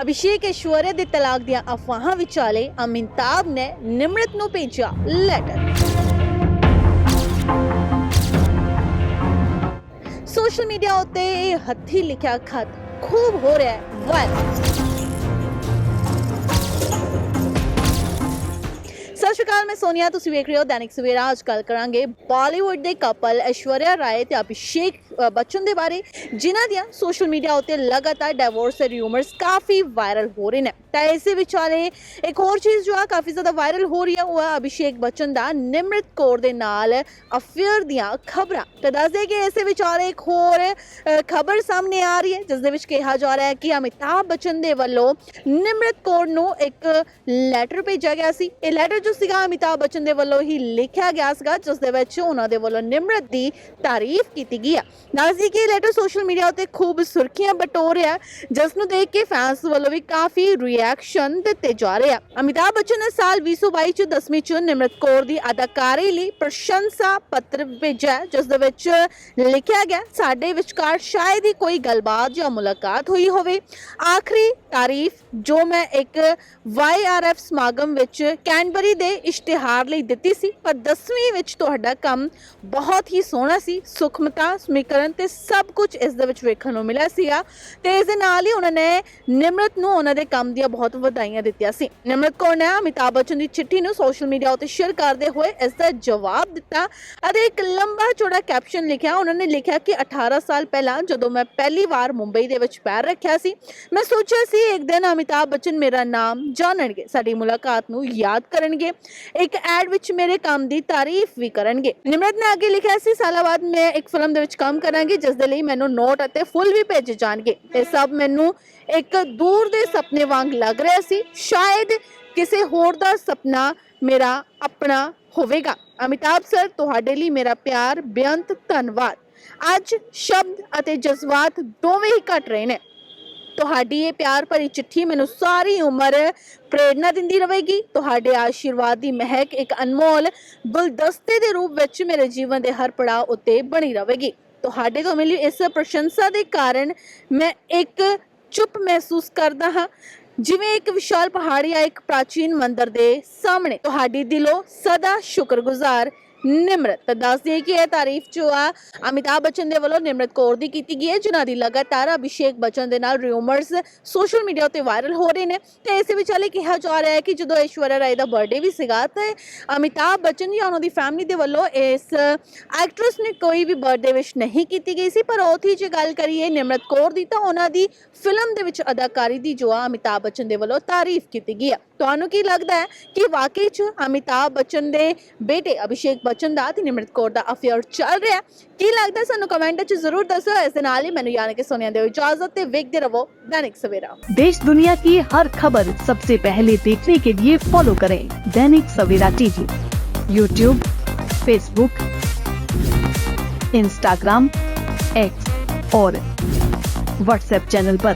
ਅਭਿਸ਼ੇਕ ਐਸ਼ਵਰਿਆ ਦੇ ਤਲਾਕ ਦੀਆਂ ਅਫਵਾਹਾਂ ਵਿਚਾਲੇ ਅਮਿਤਾਭ ਨੇ ਨਿਮਰਤ ਨੂੰ ਭੇਜਿਆ ਲੈਟਰ ਸੋਸ਼ਲ ਮੀਡੀਆ ਉੱਤੇ ਇਹ ਹੱਥੀ ਲਿਖਿਆ ਖਤ ਖੂਬ ਹੋ ਰਿਹਾ ਹੈ ਵਾਇਰਲ ਸਤਿ ਸ਼੍ਰੀ ਅਕਾਲ, ਮੈਂ ਸੋਨੀਆ, ਤੁਸੀਂ ਵੇਖ ਰਹੇ ਹੋ ਦੈਨਿਕ ਸਵੇਰਾ। ਅੱਜ ਕੱਲ ਕਰਾਂਗੇ ਬਾਲੀਵੁੱਡ ਦੇ ਕਪਲ ਐਸ਼ਵਰਿਆ ਰਾਏ ਤੇ ਅਭਿਸ਼ੇਕ ਬੱਚਨ ਦੇ ਬਾਰੇ, ਜਿਨ੍ਹਾਂ ਦੀਆਂ ਸੋਸ਼ਲ ਮੀਡੀਆ ਉੱਤੇ ਲਗਾਤਾਰ ਡਿਵੋਰਸ ਦੇ ਰਿਊਮਰਸ ਕਾਫੀ ਵਾਇਰਲ ਹੋ ਰਹੇ ਨੇ। ਤਾਂ ਇਸੇ ਵਿਚਾਲੇ ਇੱਕ ਹੋਰ ਚੀਜ਼ ਜੋ ਆ ਕਾਫੀ ਜ਼ਿਆਦਾ ਵਾਇਰਲ ਹੋ ਰਹੀ ਹੈ ਉਹ ਹੈ ਅਭਿਸ਼ੇਕ ਬੱਚਨ ਦਾ ਨਿਮਰਤ ਕੌਰ ਦੇ ਨਾਲ ਅਫੇਅਰ ਦੀਆਂ ਖਬਰਾਂ। ਤਾਂ ਦੱਸਦੇ ਕਿ ਇਸੇ ਵਿਚਾਲੇ ਇੱਕ ਹੋਰ ਖਬਰ ਸਾਹਮਣੇ ਆ ਰਹੀ ਹੈ ਜਿਸ ਦੇ ਵਿੱਚ ਕਿਹਾ ਜਾ ਰਿਹਾ ਹੈ ਕਿ ਅਮਿਤਾਭ ਬੱਚਨ ਦੇ ਵੱਲੋਂ ਨਿਮਰਤ ਕੌਰ ਨੂੰ ਇੱਕ ਲੈਟਰ ਭੇਜਿਆ ਗਿਆ ਸੀ। ਇਹ ਲੈਟਰ ਜੋ ਸੀਗਾ ਅਮਿਤਾਭ ਬੱਚਨ ਦੇ ਵੱਲੋਂ ਹੀ ਲਿਖਿਆ ਗਿਆ ਸੀਗਾ ਜਿਸ ਦੇ ਵਿੱਚ ਉਹਨਾਂ ਦੇ ਵੱਲੋਂ ਨਿਮਰਤ ਦੀ ਤਾਰੀਫ ਕੀਤੀ ਗਈ ਹੈ ਦੱਸਦੀ ਕਿ ਇਹ ਲੈਟਰ ਸੋਸ਼ਲ ਮੀਡੀਆ ਉੱਤੇ ਖੂਬ ਸੁਰਖੀਆਂ ਬਟੋਰ ਰਿਹਾ ਹੈ, ਜਿਸ ਨੂੰ ਦੇਖ ਕੇ ਫੈਨਸ ਵੱਲੋਂ ਵੀ ਕਾਫੀ ਰਿਐਕਸ਼ਨ ਦਿੱਤੇ ਜਾ ਰਹੇ ਆ। ਅਮਿਤਾਭ ਬੱਚਨ ਨੇ ਸਾਲ 2022 ਚ 10ਵੀਂ ਚ ਨਿਮਰਤ ਕੌਰ ਦੀ ਅਦਾਕਾਰੀ ਲਈ ਪ੍ਰਸ਼ੰਸਾ ਪੱਤਰ ਭੇਜਿਆ ਜਿਸ ਦੇ ਵਿੱਚ ਲਿਖਿਆ ਗਿਆ ਸਾਡੇ ਵਿਚਕਾਰ ਸ਼ਾਇਦ ਹੀ ਕੋਈ ਗੱਲਬਾਤ ਜਾਂ ਮੁਲਾਕਾਤ ਹੋਈ ਹੋਵੇ। ਆਖਰੀ ਤਾਰੀਫ ਜੋ ਮੈਂ ਇੱਕ YRF ਸਮਾਗਮ ਵਿੱਚ ਕੈਨਬਰੀ ਦੇ ਇਸ਼ਤਿਹਾਰ ਲਈ ਦਿੱਤੀ ਸੀ ਪਰ 10ਵੀਂ ਵਿੱਚ ਤੁਹਾਡਾ ਕੰਮ ਬਹੁਤ ਹੀ ਸੋਹਣਾ ਸੀ ਸੁਖਮਤਾ ਸਮੀਕਰਨ ਤੇ ਸਭ ਕੁਝ ਇਸ ਦੇ ਵਿੱਚ ਵੇਖਣ ਨੂੰ ਮਿਲਿਆ ਸੀਗਾ ਤੇ ਇਸ ਦੇ ਨਾਲ ਹੀ ਉਹਨਾਂ ਨੇ ਨਿਮਰਤ ਨੂੰ ਉਹਨਾਂ ਦੇ ਕੰਮ ਦੀਆਂ ਬਹੁਤ ਵਧਾਈਆਂ ਦਿੱਤੀਆਂ ਸੀ। ਨਿਮਰਤ ਕੌਰ ਨੇ ਅਮਿਤਾਭ ਬੱਚਨ ਦੀ ਚਿੱਠੀ ਨੂੰ ਸੋਸ਼ਲ ਮੀਡੀਆ ਉੱਤੇ ਸ਼ੇਅਰ ਕਰਦੇ ਹੋਏ ਇਸ ਦਾ ਜਵਾਬ ਦਿੱਤਾ ਅਤੇ ਇੱਕ ਲੰਬਾ ਚੌੜਾ ਕੈਪਸ਼ਨ ਲਿਖਿਆ। ਉਹਨਾਂ ਨੇ ਲਿਖਿਆ ਕਿ 18 ਸਾਲ ਪਹਿਲਾਂ ਜਦੋਂ ਮੈਂ ਪਹਿਲੀ ਵਾਰ ਮੁੰਬਈ ਦੇ ਵਿੱਚ ਪੈਰ ਰੱਖਿਆ ਸੀ, ਮੈਂ ਸੋਚਿਆ ਸੀ ਇੱਕ ਦਿਨ ਅਮਿਤਾਭ ਬੱਚਨ ਮੇਰਾ ਨਾਮ ਜਾਣਨਗੇ, ਸਾਡੀ ਮੁਲਾਕਾਤ ਨੂੰ ਯਾਦ ਕਰਨਗੇ, ਇੱਕ ਐਡ ਵਿੱਚ ਮੇਰੇ ਕੰਮ ਦੀ ਤਾਰੀਫ ਵੀ ਕਰਨਗੇ। ਨਿਮਰਤ ਨੇ ਅੱਗੇ ਲਿਖਿਆ ਸੀ, ਸਾਲਾਂ ਬਾਅਦ ਮੈਂ ਇੱਕ ਫਿਲਮ ਦੇ ਵਿੱਚ ਕੰਮ ਕਰਾਂਗੀ, ਜਿਸ ਦੇ ਲਈ ਮੈਨੂੰ ਨੋਟ ਅਤੇ ਫੁੱਲ ਵੀ ਭੇਜੇ ਜਾਣਗੇ। ਇਹ ਸਭ ਮੈਨੂੰ ਇੱਕ ਦੂਰ ਦੇ ਸੁਪਨੇ ਵਾਂਗ ਲੱਗ ਰਿਹਾ ਸੀ। ਸ਼ਾਇਦ ਕਿਸੇ ਹੋਰ ਦਾ ਸੁਪਨਾ ਮੇਰਾ ਆਪਣਾ ਹੋਵੇਗਾ। ਅਮਿਤਾਭ ਸਰ ਤੁਹਾਡੇ ਲਈ ਮੇਰਾ ਪਿਆਰ, ਬੇਅੰਤ, ਧੰਨਵਾਦ। ਅੱਜ ਸ਼ਬਦ ਅਤੇ ਜਜ਼ਬਾਤ ਦੋਵੇਂ ਹੀ ਘਟ ਰਹੇ ਨੇ। ਤੁਹਾਡੀ ਇਹ ਪਿਆਰ ਭਰੀ ਚਿੱਠੀ ਮੈਨੂੰ ਸਾਰੀ ਉਮਰ ਪ੍ਰੇਰਣਾ ਦਿੰਦੀ ਰਹੇਗੀ। ਤੁਹਾਡੇ ਆਸ਼ੀਰਵਾਦ ਦੀ ਮਹਿਕ ਇੱਕ ਅਨਮੋਲ ਗੁਲਦਸਤੇ ਦੇ ਰੂਪ ਵਿੱਚ ਮੇਰੇ ਜੀਵਨ ਦੇ ਹਰ ਪੜਾਅ ਉੱਤੇ ਬਣੀ ਰਹੇਗੀ। ਤੁਹਾਡੇ ਤੋਂ ਮਿਲੀ ਇਸ ਪ੍ਰਸ਼ੰਸਾ ਦੇ ਕਾਰਨ ਮੈਂ ਇੱਕ ਚੁੱਪ ਮਹਿਸੂਸ ਕਰਦਾ ਹਾਂ। ਜਿਵੇਂ ਇੱਕ ਵਿਸ਼ਾਲ ਪਹਾੜੀ ਆ, ਇੱਕ ਪ੍ਰਾਚੀਨ ਮੰਦਿਰ ਦੇ ਸਾਹਮਣੇ। ਤੁਹਾਡੀ ਦਿਲੋਂ ਸਦਾ ਸ਼ੁਕਰਗੁਜ਼ਾਰ ਨਿਮਰਤ ਤਾਂ ਦੱਸ ਦਈਏ ਕਿ ਇਹ ਤਾਰੀਫ ਜੋ ਆ, ਅਮਿਤਾਭ ਬੱਚਨ ਦੇ ਵੱਲੋਂ ਨਿਮਰਤ ਕੌਰ ਦੀ ਕੀਤੀ ਗਈ ਹੈ, ਜਿਨ੍ਹਾਂ ਦੀ ਲਗਾਤਾਰ ਅਭਿਸ਼ੇਕ ਬੱਚਨ ਦੇ ਨਾਲ ਰਿਊਮਰਸ ਸੋਸ਼ਲ ਮੀਡੀਆ ਉੱਤੇ ਵਾਇਰਲ ਹੋ ਰਹੇ ਨੇ। ਤੇ ਇਸੇ ਵਿਚਾਲੇ ਕਿਹਾ ਜਾ ਰਿਹਾ ਹੈ ਕਿ ਜਦੋਂ ਐਸ਼ਵਰਿਆ ਰਾਏ ਦਾ ਬਰਥਡੇ ਵੀ ਸੀਗਾ, ਤੇ ਅਮਿਤਾਭ ਬੱਚਨ ਜਾਂ ਉਹਨਾਂ ਦੀ ਫੈਮਿਲੀ ਦੇ ਵੱਲੋਂ ਇਸ ਐਕਟਰੈਸ ਨੇ ਕੋਈ ਵੀ ਬਰਥਡੇ ਵਿਸ਼ ਨਹੀਂ ਕੀਤੀ ਗਈ ਸੀ। ਪਰ ਉਥੇ ਜੇ ਗੱਲ ਕਰੀਏ ਨਿਮਰਤ ਕੌਰ ਦੀ, ਤਾਂ ਉਹਨਾਂ ਦੀ ਫਿਲਮ ਦੇ ਵਿੱਚ ਅਦਾਕਾਰੀ ਦੀ ਜੋ ਆ, ਅਮਿਤਾਭ ਬੱਚਨ ਦੇ ਵੱਲੋਂ ਤਾਰੀਫ ਕੀਤੀ ਗਈ ਹੈ ਤੁਹਾਨੂੰ ਕੀ ਲੱਗਦਾ ਹੈ ਕਿ ਵਾਕਈ ਚ ਅਮਿਤਾਭ ਬੱਚਨ ਦੇ ਬੇਟੇ ਅਭਿਸ਼ੇਕ ਬੱਚਨ ਦਾ ਤੇ ਨਿਮਰਤ ਕੌਰ ਦਾ ਅਫੇਅਰ ਚੱਲ ਰਿਹਾ ਹੈ? ਕੀ ਲੱਗਦਾ ਹੈ? ਸਾਨੂੰ ਕਮੈਂਟ ਵਿੱਚ ਜ਼ਰੂਰ ਦੱਸੋ ਇਸ ਦੇ ਨਾਲ ਹੀ ਮੈਨੂੰ ਯਾਨੀ ਕਿ ਸੋਨੀਆ ਦਿਓ ਇਜਾਜ਼ਤ ਤੇ ਵੇਖਦੇ ਰਹੋ ਦੈਨਿਕ ਸਵੇਰਾ देश दुनिया की हर खबर सबसे पहले देखने के लिए फॉलो करें Dainik Savera TV YouTube Facebook Instagram X और व्हाट्सएप चैनल पर।